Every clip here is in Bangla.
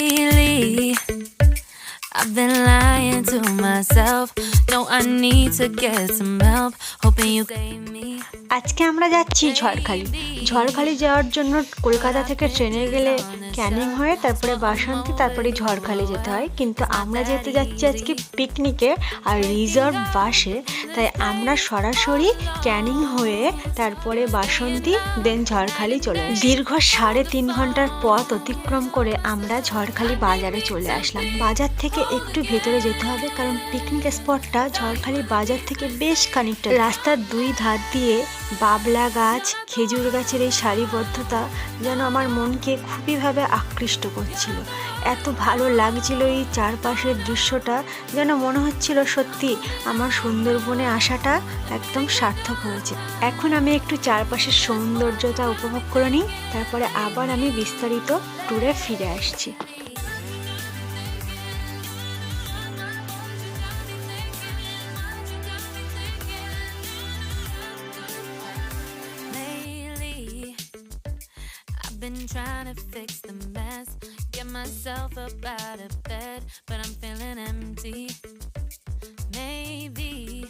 Lately, I've been lying to myself. No, I need to get some help. Hoping you gave me. আজকে আমরা যাচ্ছি ঝড়খালি ঝড়খালি যাওয়ার জন্য কলকাতা থেকে ট্রেনে গেলে ক্যানিং হয়ে তারপরে বাসন্তী তারপরে ঝড়খালি যেতে হয় কিন্তু আমরা যেতে যাচ্ছি আজকে পিকনিকে আর রিজার্ভ বাসে তাই আমরা সরাসরি ক্যানিং হয়ে তারপরে বাসন্তী দেন ঝড়খালি চলে দীর্ঘ সাড়ে তিন ঘণ্টার পথ অতিক্রম করে আমরা ঝড়খালি বাজারে চলে আসলাম বাজার থেকে একটু ভেতরে যেতে হবে কারণ পিকনিক স্পটটা ঝড়খালি বাজার থেকে বেশ খানিকটা। রাস্তার দুই ধার দিয়ে বাবলা গাছ, খেজুর গাছের এই সারিবদ্ধতা যেন আমার মনকে খুবইভাবে আকৃষ্ট করছিল। এত ভালো লাগছিল এই চারপাশের দৃশ্যটা যেন মনে হচ্ছিল সত্যি আমার সুন্দরবনে আসাটা একদম সার্থক হয়েছে। এখন আমি একটু চারপাশের সৌন্দর্যতা উপভোগ করে নিই, তারপরে আবার আমি বিস্তারিত ট্যুরে ফিরে আসছি। Been trying to fix the mess. Get myself up out of bed, but I'm feeling empty. Maybe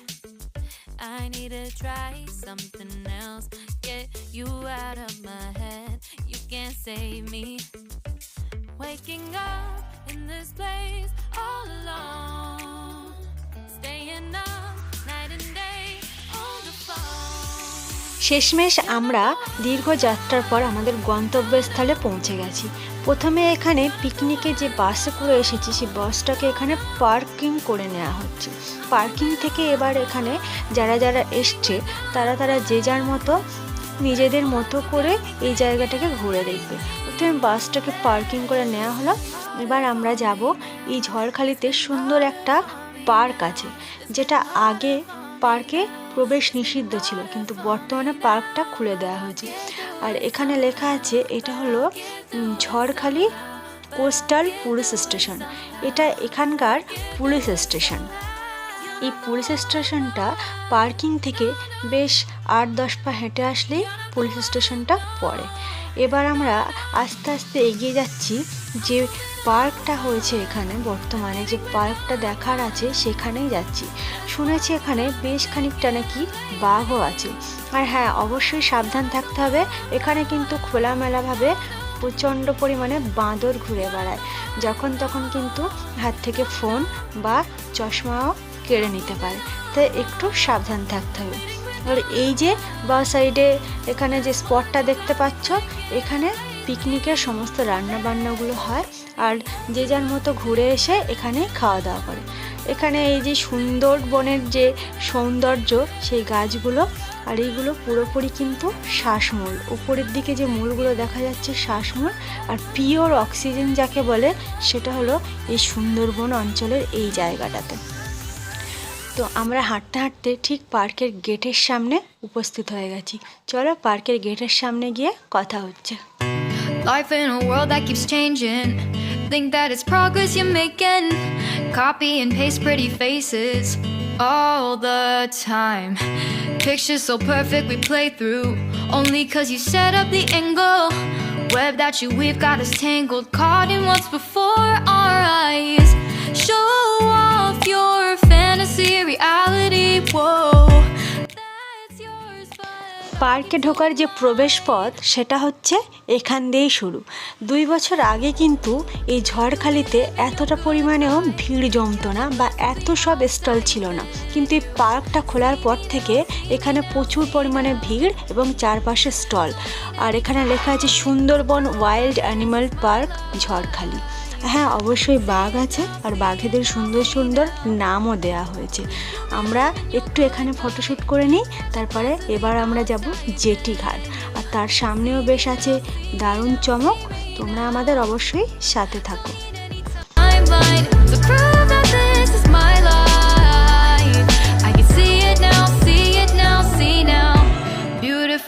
I need to try something else. Get you out of my head. You can't save me. Waking up in this place all alone. শেষমেশ আমরা দীর্ঘ যাত্রার পর আমাদের গন্তব্যস্থলে পৌঁছে গেছি। প্রথমে এখানে পিকনিকে যে বাসে করে এসেছি, সেই বাসটাকে এখানে পার্কিং করে নেওয়া হচ্ছে। পার্কিং থেকে এবার এখানে যারা যারা এসছে, তারা তারা যে যার মতো, নিজেদের মতো করে এই জায়গাটাকে ঘুরে দেখবে। প্রথমে বাসটাকে পার্কিং করে নেওয়া হলো। এবার আমরা যাব এই ঝড়খালিতে সুন্দর একটা পার্ক আছে, যেটা আগে পার্কে প্রবেশ নিষিদ্ধ ছিল, কিন্তু বর্তমানে পার্কটা খুলে দেওয়া হয়েছে। আর এখানে লেখা আছে, এটা হলো ঝড়খালি কোস্টাল পুলিশ স্টেশন। এটা এখানকার পুলিশ স্টেশন। এই পুলিশ স্টেশনটা পার্কিং থেকে বেশ আট দশ পা হেঁটে আসলেই পুলিশ স্টেশনটা পড়ে। এবার আমরা আস্তে আস্তে এগিয়ে যাচ্ছি যে পার্কটা হয়েছে এখানে, বর্তমানে যে পার্কটা দেখার আছে সেখানেই যাচ্ছি। শুনেছি এখানে বেশ খানিকটা নাকি বাঘও আছে। আর হ্যাঁ অবশ্যই সাবধান থাকতে হবে। এখানে কিন্তু খোলামেলাভাবে প্রচণ্ড পরিমাণে বাঁদর ঘুরে বেড়ায়। যখন তখন কিন্তু হাত থেকে ফোন বা চশমাও কেড়ে নিতে পারে। তাই একটু সাবধান থাকতে হবে। আর এই যে বা সাইডে এখানে যে স্পটটা দেখতে পাচ্ছ, এখানে পিকনিকের সমস্ত রান্না বান্নাগুলো হয়। আর যে যার মতো ঘুরে এসে এখানে খাওয়া দাওয়া করে। এখানে এই যে সুন্দরবনের যে সৌন্দর্য, সেই গাছগুলো, আর এইগুলো পুরোপুরি কিন্তু শ্বাসমূল। উপরের দিকে যে মূলগুলো দেখা যাচ্ছে শ্বাসমূল, আর পিওর অক্সিজেন যাকে বলে, সেটা হলো এই সুন্দরবন অঞ্চলের এই জায়গাটাতে। তো আমরা হাঁটতে হাঁটতে ঠিক পার্কের গেটের সামনে উপস্থিত হয়ে গেছি চলো পার্কের গেটের সামনে গিয়ে কথা হচ্ছে Life in a world that keeps changing. Think that it's progress you're making. Copy and paste pretty faces all the time. Pictures so perfect we play through. Only cause you set up the angle. Web that you weave got us tangled. Caught in what's before our eyes. পার্কে ঢোকার যে প্রবেশ পথ সেটা হচ্ছে এখান দিয়েই শুরু। দুই বছর আগে কিন্তু এই ঝড়খালিতে এতটা পরিমাণেও ভিড় জমতো না বা এত সব স্টল ছিল না। কিন্তু এই পার্কটা খোলার পর থেকে এখানে প্রচুর পরিমাণে ভিড় এবং চারপাশে স্টল। আর এখানে লেখা আছে Sundarban wild animal park Jharkhali. হ্যাঁ অবশ্যই বাঘ আছে আর বাঘেদের সুন্দর সুন্দর নামও দেয়া হয়েছে। আমরা একটু এখানে ফটোশ্যুট করে নিই, তারপরে এবার আমরা যাব জেটি ঘাট। আর তার সামনেও বেশ আছে দারুণ চমক, তোমরা আমাদের অবশ্যই সাথে থাকো।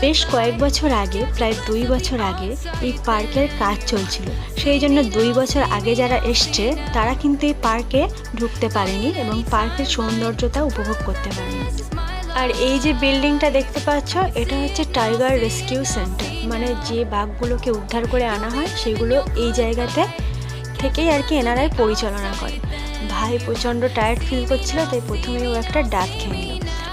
বেশ কয়েক বছর আগে, প্রায় দুই বছর আগে এই পার্কের কাজ চলছিল। সেই জন্য দুই বছর আগে যারা এসছে, তারা কিন্তু এই পার্কে ঢুকতে পারেনি এবং পার্কের সৌন্দর্যতা উপভোগ করতে পারেনি। আর এই যে বিল্ডিংটা দেখতে পাচ্ছ, এটা হচ্ছে টাইগার রেস্কিউ সেন্টার। মানে যে বাঘগুলোকে উদ্ধার করে আনা হয়, সেগুলো এই জায়গাতে থেকেই আর কি এনারাই পরিচালনা করে। ভাই প্রচণ্ড টায়ার্ড ফিল করছিল, তাই প্রথমে ও একটা ডাক খেয়ে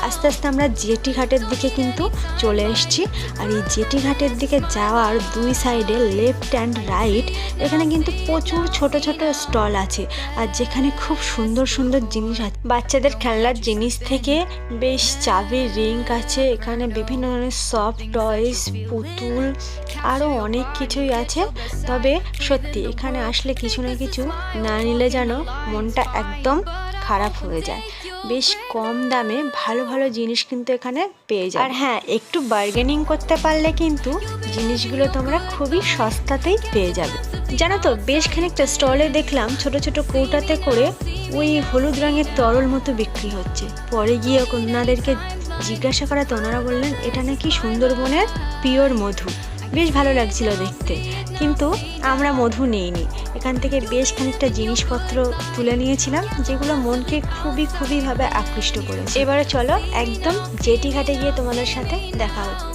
আস্তে আস্তে আমরা জেটি ঘাটের দিকে কিন্তু চলে এসেছি। আর এই জেটি ঘাটের দিকে যাওয়ার দুই সাইডে লেফট অ্যান্ড রাইট এখানে কিন্তু প্রচুর ছোট ছোট স্টল আছে। আর যেখানে খুব সুন্দর সুন্দর জিনিস আছে। বাচ্চাদের খেলনার জিনিস থেকে বেশ চাবির রিং আছে। এখানে বিভিন্ন ধরনের সফট টয়েস পুতুল আরও অনেক কিছুই আছে। তবে সত্যি এখানে আসলে কিছু না কিছু না নিলে যেন মনটা একদম খারাপ হয়ে যায়। বেশ কম দামে ভালো ভালো জিনিস কিন্তু এখানে পেয়ে যায় আর হ্যাঁ একটু বার্গেনিং করতে পারলে কিন্তু জিনিসগুলো তোমরা খুবই সস্তাতেই পেয়ে যাবে। জানো তো, বেশ খানিকটা স্টলে দেখলাম ছোট ছোট কৌটাতে করে ওই হলুদ রঙের তরল মতো বিক্রি হচ্ছে। পরে গিয়ে ওনাদেরকে জিজ্ঞাসা করাতে ওনারা বললেন, এটা নাকি সুন্দরবনের পিওর মধু। বেশ ভালো লাগছিল দেখতে। কিন্তু আমরা মধু নিইনি। এখান থেকে বেশ খানিকটা জিনিসপত্র তুলে নিয়েছিলাম, যেগুলো মনকে খুবই খুবই ভাবে আকৃষ্ট করেছে। এবারে চলো একদম জেটি ঘাটে গিয়ে তোমাদের সাথে দেখা হচ্ছে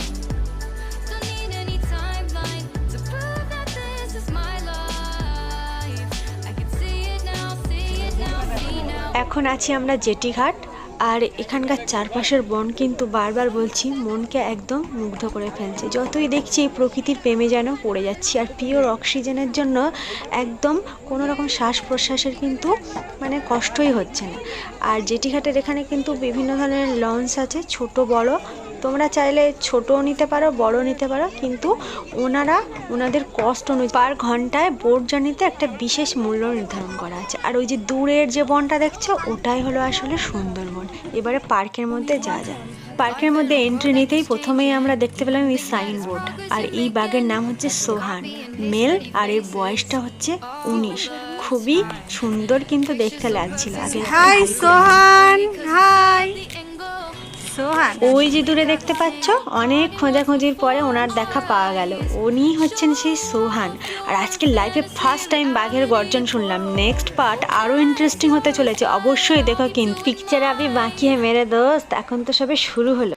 এখন আছি আমরা জেটি ঘাট। আর এখানকার চারপাশের বন কিন্তু বারবার বলছি, মনকে একদম মুগ্ধ করে ফেলছে। যতই দেখছি এই প্রকৃতির প্রেমে যেন পড়ে যাচ্ছি। আর পিওর অক্সিজেনের জন্য একদম কোনো রকম শ্বাস প্রশ্বাসের কিন্তু মানে কষ্টই হচ্ছে না। আর জেটি ঘাটের এখানে কিন্তু বিভিন্ন ধরনের লঞ্চ আছে, ছোট, বড়। তোমরা চাইলে ছোটও নিতে পারো বড় নিতে পারো, কিন্তু ওনারা ওনাদের কষ্ট অনুযায়ী পার ঘন্টায় বোট জার্নিতে একটা বিশেষ মূল্য নির্ধারণ করা আছে। আর ওই যে দূরের যে বনটা দেখছ, ওটাই হলো আসলে সুন্দরবন এবারে পার্কের মধ্যে যা যায় পার্কের মধ্যে এন্ট্রি নিতেই প্রথমেই আমরা দেখতে পেলাম এই সাইনবোর্ড আর এই বাঘের নাম হচ্ছে সোহান। মেল আর এর বয়সটা হচ্ছে উনিশ। খুবই সুন্দর কিন্তু দেখতে লাগছিল। আগে হাই সোহান। হাই ওই যে দূরে দেখতে পাচ্ছ, অনেক খোঁজাখুঁজির পরে ওনার দেখা পাওয়া গেল। উনি হচ্ছেন সেই সোহান। আর আজকে লাইফে ফার্স্ট টাইম বাঘের গর্জন শুনলাম। নেক্সট পার্ট আরও ইন্টারেস্টিং হতে চলেছে। অবশ্যই দেখো কিন্তু। পিকচার আবি বাঁকিয়ে মেরে দোস্ত। এখন তো সবে শুরু হলো।